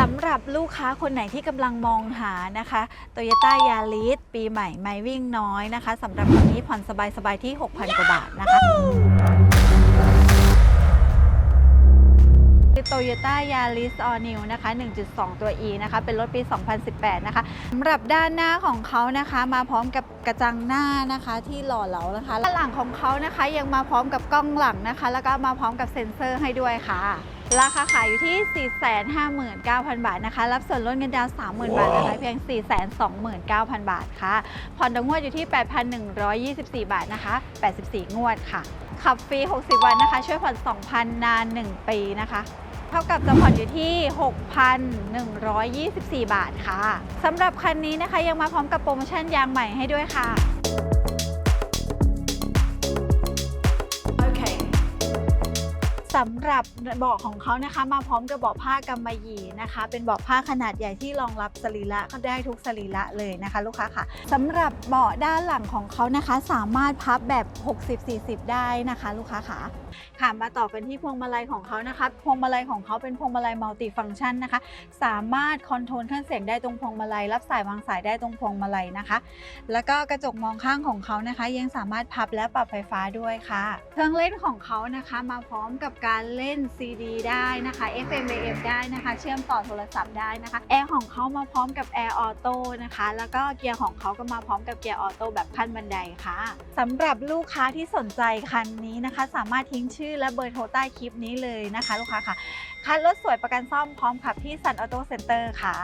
สำหรับลูกค้าคนไหนที่กำลังมองหานะคะ Toyota Yaris ปีใหม่ไม่วิ่งน้อยนะคะสำหรับคันนี้ผ่อนสบายๆที่ 6,000 กว่าบาทนะคะคือ Toyota Yaris All New นะคะ 1.2 ตัว E นะคะ เป็นรถปี 2018 นะคะสำหรับด้านหน้าของเขานะคะ มาพร้อมกับกระจังหน้านะคะที่หล่อเหลานะคะด้านหลังของเขานะคะยังมาพร้อมกับกล้องหลังนะคะ แล้วก็มาพร้อมกับเซ็นเซอร์ให้ด้วยค่ะ ราคาขายอยู่ที่ 459,000 บาทนะคะ รับส่วนลดเงินดาวน์30,000 บาทนะคะ เพียง 429,000 บาทค่ะ ผ่อนดอกงวดอยู่ที่ 8,124 บาทนะคะ 84 งวดค่ะ ขับฟรี 60 วันนะคะ ช่วยผ่อน 2,000 นาน 1 ปีนะคะเท่ากับจะผ่อนอยู่ที่ 6,124 บาทค่ะ สำหรับคันนี้นะคะยังมาพร้อมกับโปรโมชั่นยางใหม่ให้ด้วยค่ะ สำหรับเบาะของเขานะคะ มาพร้อมกับเบาะผ้ากำมะหยี่นะคะ เป็นเบาะผ้าขนาดใหญ่ที่รองรับสรีระก็ได้ทุกสรีระเลยนะคะ ลูกค้าค่ะสำหรับเบาะด้านหลังของเขานะคะ สามารถพับแบบ 60-40 ได้นะคะ ลูกค้าค่ะค่ะมาต่อกันที่พวงมาลัยของเขานะคะ พวงมาลัยของเขาเป็นพวงมาลัยมัลติฟังก์ชันนะคะ สามารถคอนโทรลเครื่องเสียงได้ตรงพวงมาลัย รับสายวางสายได้ตรงพวงมาลัยนะคะ แล้วก็กระจกมองข้างของเขานะคะ ยังสามารถพับและปรับไฟฟ้าด้วยค่ะ เครื่องเล่นของเขานะคะ มาพร้อมกับการเล่น CD ได้นะคะ FM AM ได้นะคะ เชื่อมต่อโทรศัพท์ได้นะคะแอร์ของเขามาพร้อมกับแอร์ออโต้นะคะ แล้วก็เกียร์ของเขาก็มาพร้อมกับเกียร์ออโต้แบบขั้นบันไดค่ะสำหรับลูกค้าที่สนใจคันนี้นะคะ สามารถทิ้งชื่อและเบอร์โทรใต้คลิปนี้เลยนะคะ ลูกค้าค่ะคันรถสวยประกันซ่อมพร้อมขับที่สันออโต้เซ็นเตอร์ค่ะ